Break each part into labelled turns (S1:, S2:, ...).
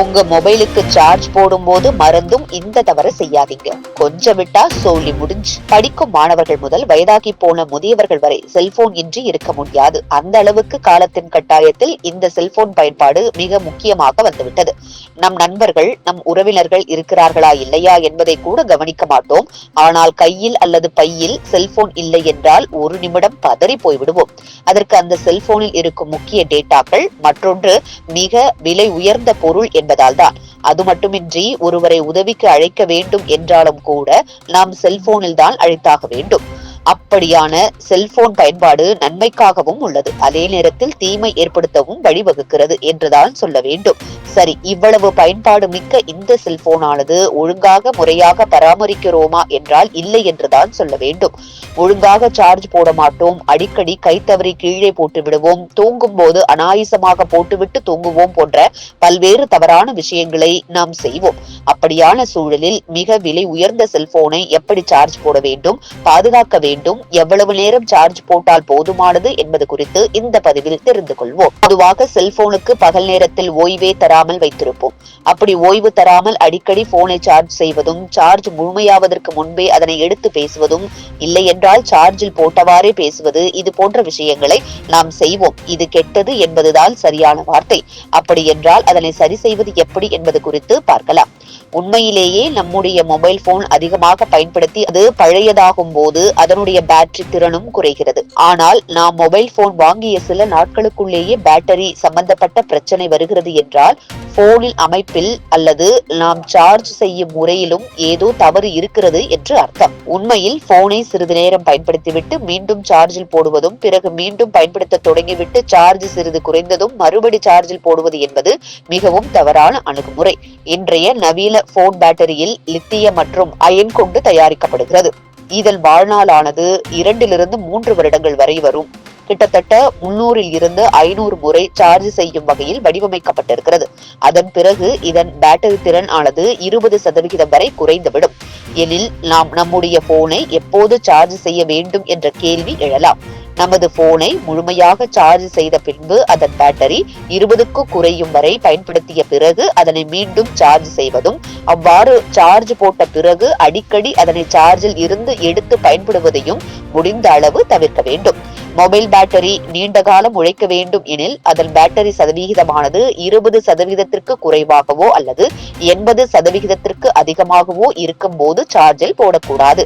S1: உங்க மொபைலுக்கு சார்ஜ் போடும்போது மறந்தும் இந்த தவறு செய்யாதீங்க. கொஞ்சம் விட்டா சோழி முடிஞ்சு. படிக்கும் மாணவர்கள் முதல் வயதாகி போன முதியவர்கள் வரை செல்போன் இன்றி இருக்க முடியாது. அந்த அளவுக்கு காலத்தின் கட்டாயத்தில் இந்த செல்போன் பயன்பாடு மிக முக்கியமாக வந்துவிட்டது. நம் நண்பர்கள் நம் உறவினர்கள் இருக்கிறார்களா இல்லையா என்பதை கூட கவனிக்க மாட்டோம். ஆனால் கையில் அல்லது பையில் செல்போன் இல்லை என்றால் ஒரு நிமிடம் பதறி போய்விடுவோம். அதற்கு அந்த செல்போனில் இருக்கும் முக்கிய டேட்டாக்கள் மற்றொன்று மிக விலை உயர்ந்த பொருள் என்பதால் தான். அது மட்டுமின்றி ஒருவரை உதவிக்கு அழைக்க வேண்டும் என்றாலும் கூட நாம் செல்போனில் தான் அழைத்தாக வேண்டும். அப்படியான செல்போன் பயன்பாடு நன்மைக்காகவும் உள்ளது. அதே நேரத்தில் தீமை ஏற்படுத்தவும் வழிவகுக்கிறது என்றுதான் சொல்ல வேண்டும். சரி இவ்வளவு பயன்பாடு மிக்க இந்த செல்போனானது ஒழுங்காக முறையாக பராமரிக்கிறோமா என்றால் இல்லை என்றுதான் சொல்ல வேண்டும். ஒழுங்காக சார்ஜ் போட மாட்டோம். அடிக்கடி கைத்தவறி கீழே போட்டு விடுவோம். தூங்கும் போது அனாயசமாக போட்டுவிட்டு தூங்குவோம் போன்ற பல்வேறு தவறான விஷயங்களை நாம் செய்வோம். அப்படியான சூழலில் மிக விலை உயர்ந்த செல்போனை எப்படி சார்ஜ் போட வேண்டும்? பாதுகாக்க வேண்டும்? எவ்வளவு நேரம் சார்ஜ் போட்டால் போதுமானது என்பது குறித்து இந்த பதிவில் தெரிந்து கொள்வோம். பொதுவாக செல்போனுக்கு பகல் நேரத்தில் ஓய்வே தராமல் வைத்திருப்போம். அப்படி ஓய்வு தராமல் அடிக்கடி போனை சார்ஜ் செய்வதும் சார்ஜ் முழுமையாவதற்கு முன்பே அதனை எடுத்து பேசுவதும் இல்லை என்றால் சார்ஜில் போட்டவாறே பேசுவது இது போன்ற விஷயங்களை நாம் செய்வோம். இது கெட்டது என்பதுதான் சரியான வார்த்தை. அப்படி என்றால் அதனை சரி செய்வது எப்படி என்பது குறித்து பார்க்கலாம். உண்மையிலேயே நம்முடைய மொபைல் போன் அதிகமாக பயன்படுத்தி அது பழையதாகும் போது அதனுடைய பேட்டரி திறனும் குறைகிறது. ஆனால் நாம் மொபைல் போன் வாங்கிய சில நாட்களுக்குள்ளேயே பேட்டரி சம்பந்தப்பட்ட பிரச்சனை வருகிறது என்றால் போனில் அமைப்பில் அல்லது நாம் சார்ஜ் செய்யும் முறையிலும் ஏதோ தவறு இருக்கிறது என்று அர்த்தம். உண்மையில் போனை சிறிது நேரம் பயன்படுத்திவிட்டு மீண்டும் சார்ஜில் போடுவதும் பிறகு மீண்டும் பயன்படுத்த தொடங்கிவிட்டு சார்ஜ் சிறிது குறைந்ததும் மறுபடி சார்ஜில் போடுவது என்பது மிகவும் தவறான அணுகுமுறை. இன்றைய நவீன போன் பேட்டரியில் லித்தியம் மற்றும் அயன் கொண்டு தயாரிக்கப்படுகிறது. இதன் வாழ்நாளானது இரண்டிலிருந்து மூன்று வருடங்கள் வரை வரும். கிட்டத்தட்ட முன்னூறில் இருந்து ஐநூறு முறை சார்ஜ் செய்யும் வகையில் வடிவமைக்கப்பட்டிருக்கிறது. அதன் பிறகு இதன் பேட்டரி திறன் ஆனது இருபது சதவிகிதம் வரை குறைந்துவிடும். எனில் நாம் நம்முடைய போனை எப்போது சார்ஜ் செய்ய வேண்டும் என்ற கேள்வி எழலாம். நமது போனை முழுமையாக சார்ஜ் செய்த பின்பு அதன் பேட்டரி இருபதுக்கு குறையும் வரை பயன்படுத்திய பிறகு அதனை மீண்டும் சார்ஜ் செய்வதும் அவ்வாறு சார்ஜ் போட்ட பிறகு அடிக்கடி அதனை சார்ஜில் இருந்து எடுத்து பயன்படுவதையும் முடிந்த அளவு தவிர்க்க வேண்டும். மொபைல் பேட்டரி நீண்ட காலம் உழைக்க வேண்டும் எனில் அதன் பேட்டரி சதவிகிதமானது இருபது சதவிகிதத்திற்கு குறைவாகவோ அல்லது எண்பது சதவிகிதத்திற்கு அதிகமாகவோ இருக்கும் போது சார்ஜில் போடக்கூடாது.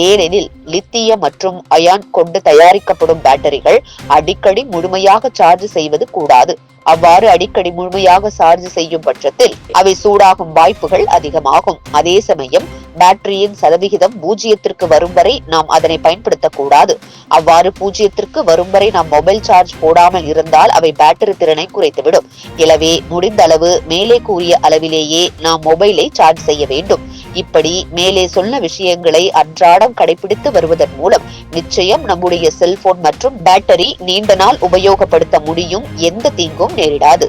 S1: ஏனெனில் லித்தியம் மற்றும் அயான் கொண்டு தயாரிக்கப்படும் பேட்டரிகள் அடிக்கடி முழுமையாக சார்ஜ் செய்வது கூடாது. அவ்வாறு அடிக்கடி முழுமையாக சார்ஜ் செய்யும் பட்சத்தில் அவை சூடாகும் வாய்ப்புகள் அதிகமாகும். அதே சமயம் பேட்டரியின் சதவிகிதம் பூஜ்ஜியத்திற்கு வரும் வரை நாம் அதனை பயன்படுத்தக்கூடாது. அவ்வாறு பூஜ்ஜியத்திற்கு வரும் வரை நாம் மொபைல் சார்ஜ் போடாமல் இருந்தால் அவை பேட்டரி திறனை குறைத்துவிடும். எனவே முடிந்த அளவு மேலே கூறிய அளவிலேயே நாம் மொபைலை சார்ஜ் செய்ய வேண்டும். இப்படி மேலே சொன்ன விஷயங்களை அன்றாடம் கடைபிடித்து வருவதன் மூலம் நிச்சயம் நம்முடைய செல்போன் மற்றும் பேட்டரி நீண்ட நாள் உபயோகப்படுத்த முடியும். எந்த தீங்கும் நேரிடாது.